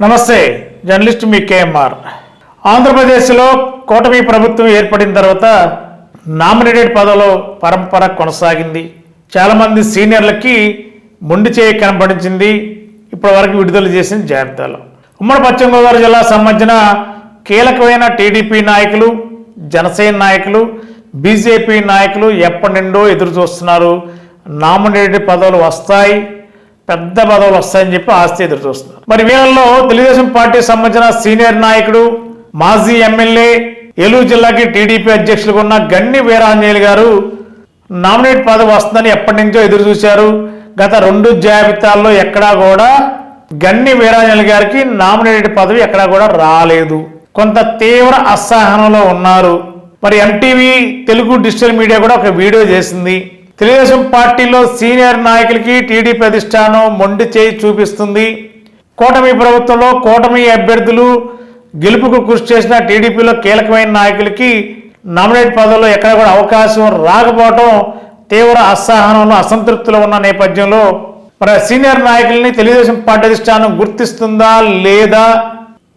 నమస్తే జర్నలిస్ట్ మీ కేఎంఆర్. ఆంధ్రప్రదేశ్లో కూటమి ప్రభుత్వం ఏర్పడిన తర్వాత నామినేటెడ్ పదవిలో పరంపర కొనసాగింది. చాలామంది సీనియర్లకి మొండి చేయి కనపడించింది ఇప్పటి వరకు విడుదల చేసిన జాబితాలో. ఉమ్మడి పశ్చిమ గోదావరి జిల్లా సంబంధించిన కీలకమైన టీడీపీ నాయకులు జనసేన నాయకులు బీజేపీ నాయకులు ఎప్పటి నుండో ఎదురు చూస్తున్నారు నామినేటెడ్ పదవులు వస్తాయి. పెద్ద పదవులు వస్తాయని చెప్పి ఆస్తి ఎదురు చూస్తున్నారు. మరి వీళ్ళలో తెలుగుదేశం పార్టీ సంబంధించిన సీనియర్ నాయకుడు మాజీ ఎమ్మెల్యే ఏలూరు జిల్లాకి టీడీపీ అధ్యక్షులుగా ఉన్న గన్ని వీరాంజనేయులు గారు నామినేట్ పదవి వస్తుందని ఎప్పటి నుంచో ఎదురు చూశారు. గత రెండు జాబితాల్లో ఎక్కడా కూడా గన్ని వీరాంజనేయులు గారికి నామినేటెడ్ పదవి ఎక్కడా కూడా రాలేదు. కొంత తీవ్ర అసహనంలో ఉన్నారు. మరి ఎంటీవీ తెలుగు డిజిటల్ మీడియా కూడా ఒక వీడియో చేసింది. తెలుగుదేశం పార్టీలో సీనియర్ నాయకులకి టీడీపీ అధిష్టానం మొండి చేయి చూపిస్తుంది. కూటమి ప్రభుత్వంలో కూటమి అభ్యర్థులు గెలుపుకు కృషి చేసిన టీడీపీలో కీలకమైన నాయకులకి నామినేట్ పదవుల్లో ఎక్కడ కూడా అవకాశం రాకపోవడం తీవ్ర అసహనంలో అసంతృప్తిలో ఉన్న నేపథ్యంలో మరి సీనియర్ నాయకుల్ని తెలుగుదేశం పార్టీ అధిష్టానం గుర్తిస్తుందా లేదా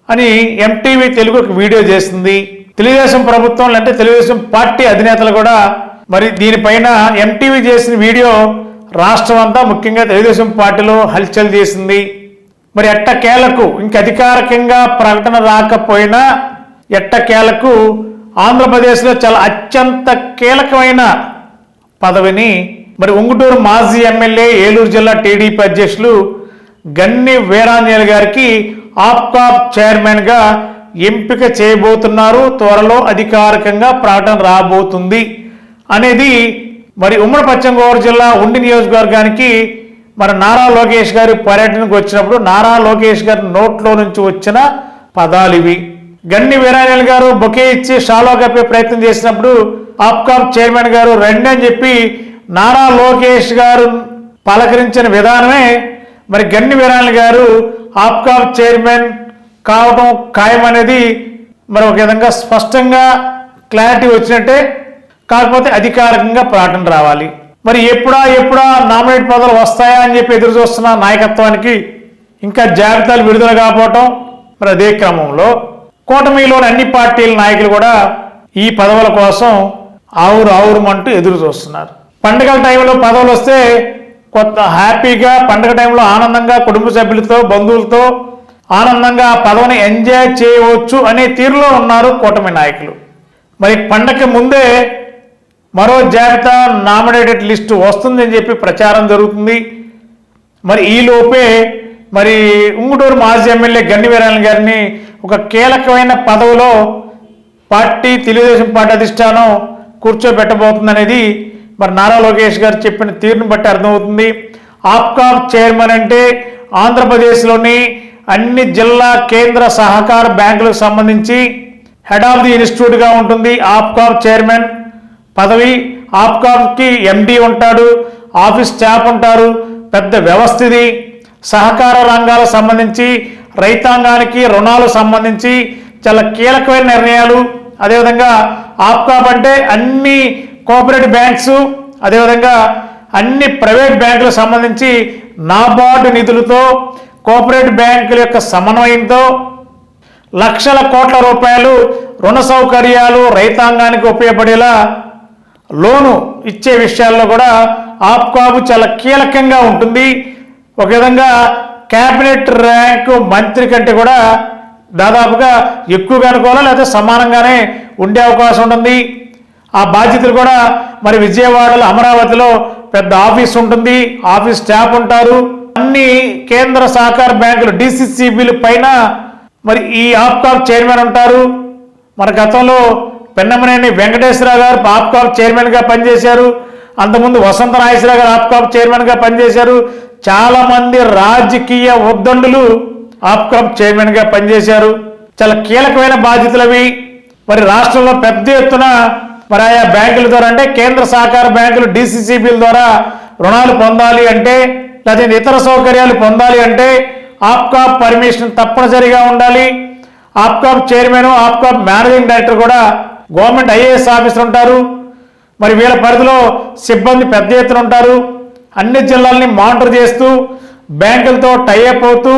అని ఎంటీవీ తెలుగు ఒక వీడియో చేసింది. తెలుగుదేశం ప్రభుత్వం అంటే తెలుగుదేశం పార్టీ అధినేతలు కూడా మరి దీనిపైన ఎంటీవీ చేసిన వీడియో రాష్ట్రం అంతా ముఖ్యంగా తెలుగుదేశం పార్టీలో హల్చల్ చేసింది. మరి ఎట్టకేలకు ఇంక అధికారికంగా ప్రకటన రాకపోయినా ఎట్టకేలకు ఆంధ్రప్రదేశ్లో చాలా అత్యంత కీలకమైన పదవిని మరి ఉంగుటూరు మాజీ ఎమ్మెల్యే ఏలూరు జిల్లా టీడీపీ అధ్యక్షులు గన్ని వీరాంజనేయులు గారికి ఆప్కాప్ చైర్మన్గా ఎంపిక చేయబోతున్నారు. త్వరలో అధికారికంగా ప్రకటన రాబోతుంది. అనేది మరి ఉమ్మడి పశ్చిమ గోదావరి జిల్లా ఉండి నియోజకవర్గానికి మరి నారా లోకేష్ గారి పర్యటనకు వచ్చినప్పుడు నారా లోకేష్ గారి నోట్లో నుంచి వచ్చిన పదాలు ఇవి. గన్ని వీరాంజనేయులు గారు బొకే ఇచ్చి షాలో కప్పే ప్రయత్నం చేసినప్పుడు ఆప్కాప్ చైర్మన్ గారు రండి అని చెప్పి నారా లోకేష్ గారు పలకరించిన విధానమే మరి గన్ని వీరాంజనేయులు గారు ఆప్కాప్ చైర్మన్ కావడం ఖాయం అనేది మరి ఒక విధంగా స్పష్టంగా క్లారిటీ వచ్చినట్టే కాకపోతే అధికారికంగా ప్రకటన రావాలి. మరి ఎప్పుడా ఎప్పుడా నామినేట్ పదవులు వస్తాయా అని చెప్పి ఎదురు చూస్తున్న నాయకత్వానికి ఇంకా జాబితాలు విడుదల కాకపోవటం మరి అదే క్రమంలో కూటమిలోని అన్ని పార్టీల నాయకులు కూడా ఈ పదవుల కోసం ఆవురు ఆవురుమంటూ ఎదురు చూస్తున్నారు. పండుగల టైంలో పదవులు వస్తే కొత్త హ్యాపీగా పండుగ టైంలో ఆనందంగా కుటుంబ సభ్యులతో బంధువులతో ఆనందంగా పదవిని ఎంజాయ్ చేయవచ్చు అనే తీరులో ఉన్నారు కూటమి నాయకులు. మరి పండగ ముందే మరో జాబితా నామినేటెడ్ లిస్టు వస్తుందని చెప్పి ప్రచారం జరుగుతుంది. మరి ఈ లోపే మరి ఉంగుటూరు మాజీ ఎమ్మెల్యే గన్నివీరాయణ గారిని ఒక కీలకమైన పదవిలో పార్టీ తెలుగుదేశం పార్టీ అధిష్టానం కూర్చోబెట్టబోతుందనేది మరి నారా లోకేష్ గారు చెప్పిన తీరును బట్టి అర్థమవుతుంది. ఆప్కాప్ చైర్మన్ అంటే ఆంధ్రప్రదేశ్లోని అన్ని జిల్లా కేంద్ర సహకార బ్యాంకులకు సంబంధించి హెడ్ ఆఫ్ ది ఇన్స్టిట్యూట్గా ఉంటుంది ఆప్కాప్ చైర్మన్. పదవి ఆప్కామ్కి ఎండి ఉంటాడు ఆఫీస్ స్టాఫ్ ఉంటారు పెద్ద వ్యవస్థ ఇది సహకార రంగాలకు సంబంధించి రైతాంగానికి రుణాలు సంబంధించి చాలా కీలకమైన నిర్ణయాలు. అదేవిధంగా ఆప్కాబ్ అంటే అన్ని కోఆపరేటివ్ బ్యాంక్స్ అదేవిధంగా అన్ని ప్రైవేట్ బ్యాంకులకు సంబంధించి నాబార్డు నిధులతో కోఆపరేటివ్ బ్యాంకుల యొక్క సమన్వయంతో లక్షల కోట్ల రూపాయలు రుణ సౌకర్యాలు రైతాంగానికి ఉపయోగపడేలా లోను ఇచ్చే విషయాల్లో కూడా ఆప్కాబు చాలా కీలకంగా ఉంటుంది. ఒక విధంగా క్యాబినెట్ ర్యాంకు మంత్రి కంటే కూడా దాదాపుగా ఎక్కువగా అనుకోవాలా? లేకపోతే సమానంగానే ఉండే అవకాశం ఉంటుంది. ఆ బాధ్యతలు కూడా మరి విజయవాడలో అమరావతిలో పెద్ద ఆఫీస్ ఉంటుంది. ఆఫీస్ స్టాఫ్ ఉంటారు. అన్ని కేంద్ర సహకార బ్యాంకులు డిసిసిబిలు పైన మరి ఈ ఆప్కాప్ చైర్మన్ ఉంటారు. మన గతంలో పెన్నమనేని వెంకటేశ్వరరావు గారు ఆప్కాప్ చైర్మన్గా పనిచేశారు. అంతకుముందు వసంత నాగేశ్వరరావు గారు ఆప్కాప్ చైర్మన్గా పనిచేశారు. చాలా మంది రాజకీయ ఉద్దండులు ఆప్కాప్ చైర్మన్గా పనిచేశారు. చాలా కీలకమైన బాధ్యతలు అవి. మరి రాష్ట్రంలో పెద్ద ఎత్తున మరి ఆయా బ్యాంకుల ద్వారా అంటే కేంద్ర సహకార బ్యాంకులు డిసిసిబిల ద్వారా రుణాలు పొందాలి అంటే లేదా ఇతర సౌకర్యాలు పొందాలి అంటే ఆప్కాప్ పర్మిషన్ తప్పనిసరిగా ఉండాలి. APCOB chairman APCOB managing director కూడా గవర్నమెంట్ ఐఏఎస్ ఆఫీసర్ ఉంటారు. మరి వీళ్ళ పరిధిలో సిబ్బంది పెద్ద ఎత్తున ఉంటారు. అన్ని జిల్లాల్ని మానిటర్ చేస్తూ బ్యాంకులతో టైఅప్ అవుతూ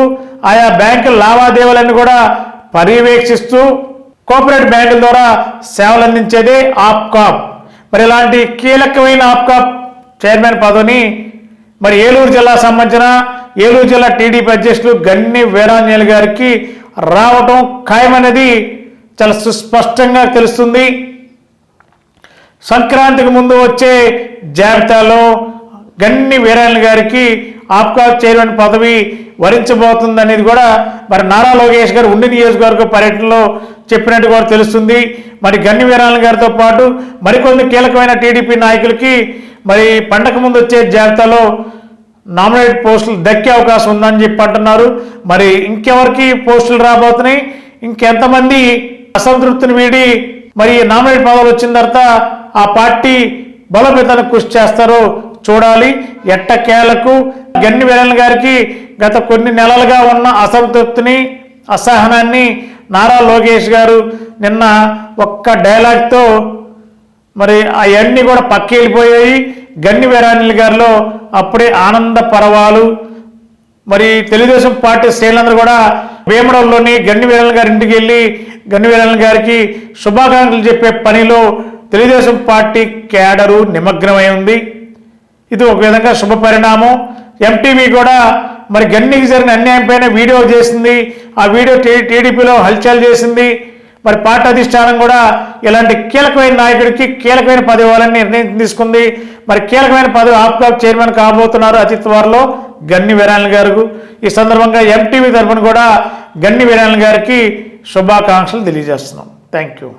ఆయా బ్యాంకుల లావాదేవీలను కూడా పర్యవేక్షిస్తూ కోఆపరేటివ్ బ్యాంకుల ద్వారా సేవలు అందించేదే ఆప్కాప్. మరి ఇలాంటి కీలకమైన ఆప్కాప్ చైర్మన్ పదవిని మరి ఏలూరు జిల్లా సంబంధించిన ఏలూరు జిల్లా టీడీపీ అధ్యక్షులు గన్ని వీరాంజలి గారికి రావటం ఖాయమనేది చాలా సుస్పష్టంగా తెలుస్తుంది. సంక్రాంతికి ముందు వచ్చే జాబితాలో గన్ని వీరాయణ గారికి ఆప్కా చైర్మన్ పదవి వరించబోతుంది అనేది కూడా మరి నారా లోకేష్ గారు ఉండి నియోజకవర్గ పర్యటనలో చెప్పినట్టు కూడా తెలుస్తుంది. మరి గన్ని వీరాయణ గారితో పాటు మరికొన్ని కీలకమైన టీడీపీ నాయకులకి మరి పండగ ముందు వచ్చే జాబితాలో నామినేట్ పోస్టులు దక్కే అవకాశం ఉందని చెప్పి అంటున్నారు. మరి ఇంకెవరికి పోస్టులు రాబోతున్నాయి? ఇంకెంతమంది అసంతృప్తిని వీడి మరి నామినేట్ పదవులు వచ్చిన తర్వాత ఆ పార్టీ బలోపేతానికి కృషి చేస్తారో చూడాలి. ఎట్టకేలకు గన్ని వీరన్ గారికి గత కొన్ని నెలలుగా ఉన్న అసంతృప్తిని అసహనాన్ని నారా లోకేష్ గారు నిన్న ఒక్క డైలాగ్తో మరి అవన్నీ కూడా పక్కెళ్ళిపోయాయి. గన్ని వీరానిల్ గారిలో అప్పుడే ఆనంద పర్వాలు. మరి తెలుగుదేశం పార్టీ శ్రేణులందరూ కూడా భీమడంలోని గన్ని వీరన్ గారి ఇంటికి వెళ్ళి గన్నివీరన్ గారికి శుభాకాంక్షలు చెప్పే పనిలో తెలుగుదేశం పార్టీ క్యాడరు నిమగ్నమై ఉంది. ఇది ఒక విధంగా శుభ పరిణామం. ఎంటీవీ కూడా మరి గన్నికి జరిగిన అన్యాయం పైన వీడియో చేసింది. ఆ వీడియో టీడీపీలో హల్చల్ చేసింది. మరి పార్టీ అధిష్టానం కూడా ఇలాంటి కీలకమైన నాయకుడికి కీలకమైన పదవి ఇవ్వాలని నిర్ణయం తీసుకుంది. మరి కీలకమైన పదవి ఆప్కాప్ చైర్మన్ కాబోతున్నారు అతి త్వరలో గన్ని వీరాయణ గారు. ఈ సందర్భంగా ఎంటీవీ తరఫున కూడా గన్ని వీరాయణ గారికి శుభాకాంక్షలు తెలియజేస్తున్నాం. Thank you